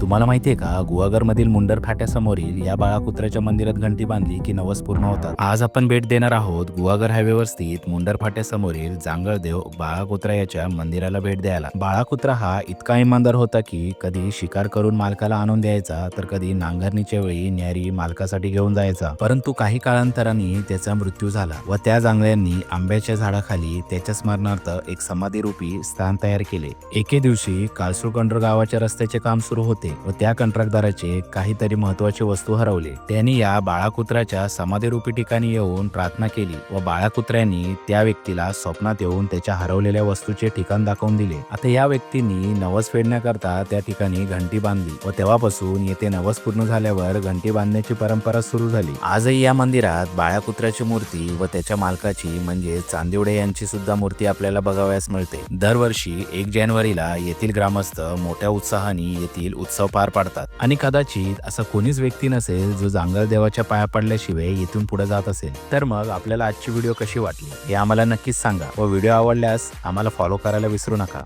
तुम्हाला माहितीये का गुहागर मधील मुंडर फाट्यासमोरील या बाळाकुत्र्याच्या मंदिरात घंटी बांधली की नवस पूर्ण होतात. आज आपण भेट देणार आहोत गुहागर हायवेवर स्थित मुंडर फाट्यासमोरील जांगळदेव बाळाकुत्रा याच्या मंदिराला भेट द्यायला. बाळाकुत्रा हा इतका इमानदार होता की कधी शिकार करून मालकाला आणून द्यायचा तर कधी नांगरणीच्या वेळी न्यारी मालकासाठी घेऊन जायचा. परंतु काही काळांतराने त्याचा मृत्यू झाला व त्या जांगळ्यांनी आंब्याच्या झाडाखाली त्याच्या स्मरणार्थ एक समाधी रूपी स्थान तयार केले. एके दिवशी कालसूरकंड्र गावाच्या रस्त्याचे काम सुरू होते. व त्या कंत्राटदाराचे काहीतरी महत्वाची वस्तू हरवले. त्यांनी या बाळाकुत्राच्या समाधीरूपी ठिकाणी येऊन प्रार्थना केली व बाळाकुत्र्यांनी त्या व्यक्तीला स्वप्नात येऊन त्याच्या हरवलेल्या वस्तूचे ठिकाण दाखवून दिले. आता या व्यक्तींनी नवस फेडण्याकरता त्या ठिकाणी घंटी बांधली व तेव्हापासून येथे नवस पूर्ण झाल्यावर घंटी बांधण्याची परंपरा सुरू झाली. आजही या मंदिरात बाळाकुत्र्याची मूर्ती व त्याच्या मालकाची म्हणजे चांदिवडे यांची सुद्धा मूर्ती आपल्याला बघावयास मिळते. दरवर्षी एक जानेवारीला येथील ग्रामस्थ मोठ्या उत्साहाने येथील उत्सव पार पाडतात. आणि कदाचित असा कोणीच व्यक्ती नसेल जो जांगल देवाच्या पाया पडल्याशिवाय इथून पुढे जात असेल. तर मग आपल्याला आजची व्हिडिओ कशी वाटली हे आम्हाला नक्कीच सांगा व व्हिडिओ आवडल्यास आम्हाला फॉलो करायला विसरू नका.